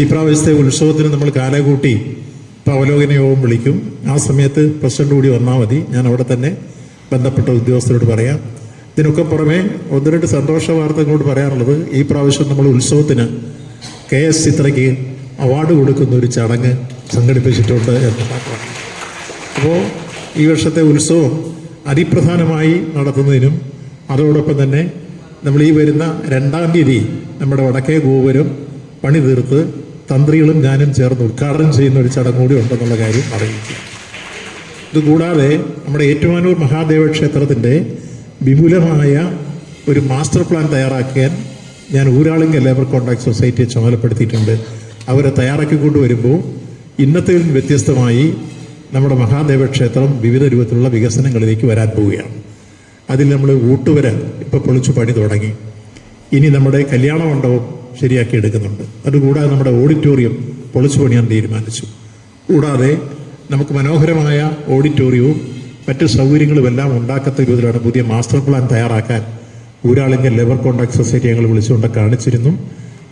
ഈ പ്രാവശ്യത്തെ ഉത്സവത്തിന് നമ്മൾ കാലകൂട്ടി ഇപ്പോൾ അവലോകന യോഗം വിളിക്കും. ആ സമയത്ത് പ്രസിഡന്റ് കൂടി വന്നാൽ മതി. ഞാൻ അവിടെ തന്നെ ബന്ധപ്പെട്ട ഉദ്യോഗസ്ഥരോട് പറയാം. ഇതിനൊക്കെ പുറമെ ഒന്ന് രണ്ട് സന്തോഷ വാർത്തകളോട് പറയാനുള്ളത് ഈ പ്രാവശ്യം നമ്മൾ ഉത്സവത്തിന് കെ എസ് ചിത്രയ്ക്ക് അവാർഡ് കൊടുക്കുന്ന ഒരു ചടങ്ങ് സംഘടിപ്പിച്ചിട്ടുണ്ട് എന്ന് മാത്രമാണ്. അപ്പോൾ ഈ വർഷത്തെ ഉത്സവം അതിപ്രധാനമായി നടത്തുന്നതിനും അതോടൊപ്പം തന്നെ നമ്മൾ ഈ വരുന്ന രണ്ടാം തീയതി നമ്മുടെ വടക്കേ ഗോപുരം പണി തീർത്ത് തന്ത്രികളും ഞാനും ചേർന്ന് ഉദ്ഘാടനം ചെയ്യുന്ന ഒരു ചടങ്ങ് കൂടി ഉണ്ടെന്നുള്ള കാര്യം അറിയിക്കും ഇതുകൂടാതെ നമ്മുടെ ഏറ്റുമാനൂർ മഹാദേവ ക്ഷേത്രത്തിന്റെ വിപുലമായ ഒരു മാസ്റ്റർ പ്ലാൻ തയ്യാറാക്കാൻ ഞാൻ ഊരാളിംഗ ലേബർ കോൺട്രാക്ട് സൊസൈറ്റിയെ ചുമതലപ്പെടുത്തിയിട്ടുണ്ട്. അവരെ തയ്യാറാക്കിക്കൊണ്ട് കൊണ്ടുവരുമ്പോൾ ഇന്നത്തെ വ്യത്യസ്തമായി നമ്മുടെ മഹാദേവ ക്ഷേത്രം വിവിധ രൂപത്തിലുള്ള വികസനങ്ങളിലേക്ക് വരാൻ പോവുകയാണ്. അതിൽ നമ്മൾ ഊട്ടുവര ഇപ്പോൾ പൊളിച്ചു പണി തുടങ്ങി. ഇനി നമ്മുടെ കല്യാണ മണ്ഡപം ശരിയാക്കി എടുക്കുന്നുണ്ട്. അതുകൂടാതെ നമ്മുടെ ഓഡിറ്റോറിയം പൊളിച്ചു പണിയാൻ തീരുമാനിച്ചു. കൂടാതെ നമുക്ക് മനോഹരമായ ഓഡിറ്റോറിയവും മറ്റ് സൗകര്യങ്ങളും എല്ലാം ഉണ്ടാക്കത്ത രൂപത്തിലാണ് പുതിയ മാസ്റ്റർ പ്ലാൻ തയ്യാറാക്കാൻ ഊരാളിങ്കൽ ലേബർ കോൺട്രാക്ട് സൊസൈറ്റി ഞങ്ങൾ വിളിച്ചുകൊണ്ട് കാണിച്ചിരുന്നു.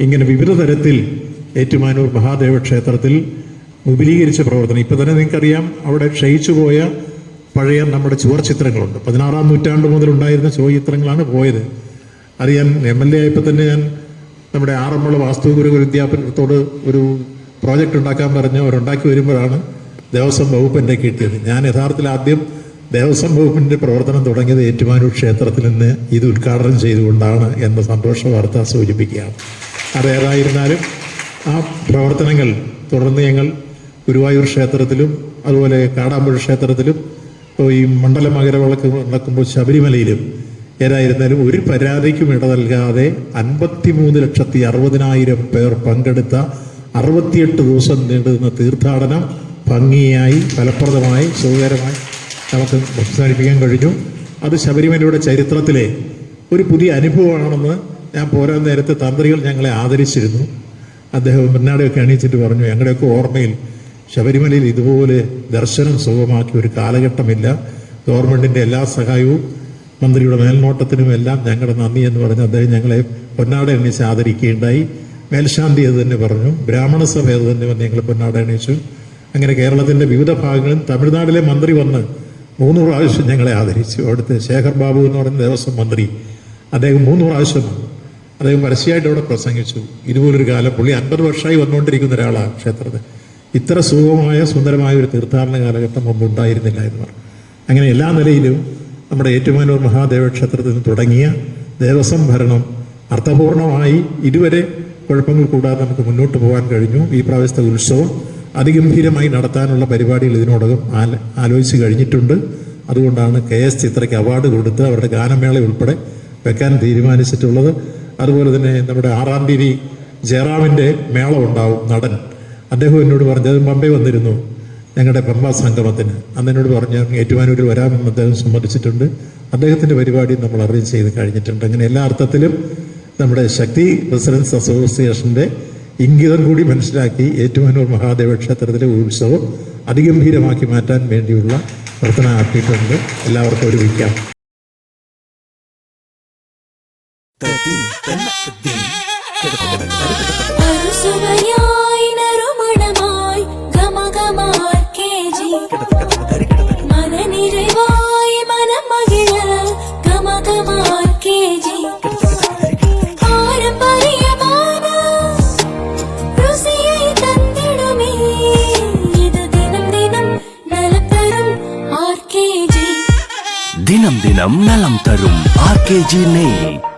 ഇങ്ങനെ വിവിധ തരത്തിൽ ഏറ്റുമാനൂർ മഹാദേവ ക്ഷേത്രത്തിൽ വിപുലീകരിച്ച പ്രവർത്തനം. ഇപ്പം തന്നെ നിങ്ങൾക്കറിയാം അവിടെ ക്ഷയിച്ചു പോയ പഴയ നമ്മുടെ ചുവർ ചിത്രങ്ങളുണ്ട്. പതിനാറാം നൂറ്റാണ്ട് മുതൽ ഉണ്ടായിരുന്ന ചുവർ ചിത്രങ്ങളാണ് പോയത്. അത് ഞാൻ എം എൽ എ ആയപ്പോൾ തന്നെ ഞാൻ നമ്മുടെ ആറന്മുള വാസ്തുഗുരു വിദ്യാപനത്തോട് ഒരു പ്രോജക്റ്റ് ഉണ്ടാക്കാൻ പറഞ്ഞ് അവരുണ്ടാക്കി വരുമ്പോഴാണ് ദേവസ്വം വകുപ്പ് എന്റെ കിട്ടിയത് ഞാൻ യഥാർത്ഥത്തിൽ ആദ്യം ദേവസ്വം വകുപ്പിന്റെ പ്രവർത്തനം തുടങ്ങിയത് ഏറ്റുമാനൂർ ക്ഷേത്രത്തിൽ നിന്ന് ഇത് ഉദ്ഘാടനം ചെയ്തുകൊണ്ടാണ് എന്ന സന്തോഷ വാർത്ത സൂചിപ്പിക്കുകയാണ്. അതേതായിരുന്നാലും ആ പ്രവർത്തനങ്ങൾ തുടർന്ന് ഞങ്ങൾ ഗുരുവായൂർ ക്ഷേത്രത്തിലും അതുപോലെ കാടാമ്പുഴ ക്ഷേത്രത്തിലും ഇപ്പോൾ ഈ മണ്ഡല മകരവിളക്ക് നടക്കുമ്പോൾ ശബരിമലയിലും ഏതായിരുന്നാലും ഒരു പരാതിക്കും ഇട നൽകാതെ അൻപത്തിമൂന്ന് ലക്ഷത്തി അറുപതിനായിരം പേർ പങ്കെടുത്ത അറുപത്തിയെട്ട് ദിവസം നീണ്ടുനിന്ന തീർത്ഥാടനം ഭംഗിയായി ഫലപ്രദമായി സുഖകരമായി നമുക്ക് അവസാനിപ്പിക്കാൻ കഴിഞ്ഞു. അത് ശബരിമലയുടെ ചരിത്രത്തിലെ ഒരു പുതിയ അനുഭവമാണെന്ന് ഞാൻ പോരാൻ നേരത്തെ തന്ത്രികൾ ഞങ്ങളെ ആദരിച്ചിരുന്നു. അദ്ദേഹം മുന്നാടെയൊക്കെ അണിയിച്ചിട്ട് പറഞ്ഞു ഞങ്ങളുടെയൊക്കെ ഓർമ്മയിൽ ശബരിമലയിൽ ഇതുപോലെ ദർശനം സുഖമാക്കിയ ഒരു കാലഘട്ടമില്ല. ഗവൺമെന്റിന്റെ എല്ലാ സഹായവും മന്ത്രിയുടെ മേൽനോട്ടത്തിനും എല്ലാം ഞങ്ങളുടെ നന്ദി എന്ന് പറഞ്ഞ് അദ്ദേഹം ഞങ്ങളെ പൊന്നാട എണ്ണീച്ച് ആദരിക്കുകയുണ്ടായി. മേൽശാന്തി അത് തന്നെ പറഞ്ഞു. ബ്രാഹ്മണ സഭ അത് തന്നെ വന്ന് ഞങ്ങൾ പൊന്നാട എണ്ണീച്ചു. അങ്ങനെ കേരളത്തിന്റെ വിവിധ ഭാഗങ്ങളിൽ തമിഴ്നാട്ടിലെ മന്ത്രി വന്ന് മൂന്ന് പ്രാവശ്യം ഞങ്ങളെ ആദരിച്ചു. അവിടുത്തെ ശേഖർ ബാബു എന്ന് പറയുന്ന ദേവസ്വം മന്ത്രി അദ്ദേഹം മൂന്ന് പ്രാവശ്യം അദ്ദേഹം പരസ്യമായിട്ട് അവിടെ പ്രസംഗിച്ചു. ഇതുപോലൊരു കാലം പുള്ളി അൻപത് വർഷമായി വന്നുകൊണ്ടിരിക്കുന്ന ഒരാളാണ് ക്ഷേത്രത്തിൽ. ഇത്ര സുഖമായ സുന്ദരമായ ഒരു തീർത്ഥാടന കാലഘട്ടം മുമ്പ് ഉണ്ടായിരുന്നില്ല എന്ന് പറഞ്ഞു. അങ്ങനെ എല്ലാ നിലയിലും നമ്മുടെ ഏറ്റുമാനൂർ മഹാദേവ ക്ഷേത്രത്തിൽ നിന്ന് തുടങ്ങിയ ദേവസ്വം ഭരണം അർത്ഥപൂർണമായി ഇതുവരെ കുഴപ്പങ്ങൾ കൂടാതെ നമുക്ക് മുന്നോട്ട് പോകാൻ കഴിഞ്ഞു. ഈ പ്രാവശ്യത്തെ ഉത്സവം അതിഗംഭീരമായി നടത്താനുള്ള പരിപാടികൾ ഇതിനോടകം ആല ആലോചിച്ച് കഴിഞ്ഞിട്ടുണ്ട്. അതുകൊണ്ടാണ് കെ എസ് ചിത്രയ്ക്ക് അവാർഡ് കൊടുത്ത് അവരുടെ ഗാനമേള ഉൾപ്പെടെ വെക്കാൻ തീരുമാനിച്ചിട്ടുള്ളത്. അതുപോലെ തന്നെ നമ്മുടെ ആറാം തീയതി ജയറാമിന്റെ മേള ഉണ്ടാവും നടൻ. അദ്ദേഹം എന്നോട് പറഞ്ഞത് മുമ്പേ വന്നിരുന്നു. ഞങ്ങളുടെ ബ്രഹ്മ സംഗമത്തിന് അന്ന് എന്നോട് പറഞ്ഞു ഏറ്റുമാനൂരിൽ വരാമെന്ന് അദ്ദേഹം സമ്മതിച്ചിട്ടുണ്ട് അദ്ദേഹത്തിന്റെ പരിപാടി നമ്മൾ അറേഞ്ച് ചെയ്ത് കഴിഞ്ഞിട്ടുണ്ട് അങ്ങനെ എല്ലാ അർത്ഥത്തിലും നമ്മുടെ ശക്തി റെസിഡൻസ് അസോസിയേഷന്റെ ഇംഗിതം കൂടി മനസ്സിലാക്കി ഏറ്റുമാനൂർ മഹാദേവ ക്ഷേത്രത്തിലെ ഉത്സവം അതിഗംഭീരമാക്കി മാറ്റാൻ വേണ്ടിയുള്ള പ്രവർത്തനം ആക്കിയിട്ടുണ്ട് എല്ലാവർക്കും ഒരു വിളിക്കാം അറുസുവയായി மன நிறைவாய் மனம் மகிழ கம கமார் கேஜி. பாரம்பரியமான ருசியை தந்திடுமே. இது தினம் தினம் நலம் தரும் ஆர்கேஜி தினம் தினம் நலம் தரும் ஆர்கேஜி நெய்.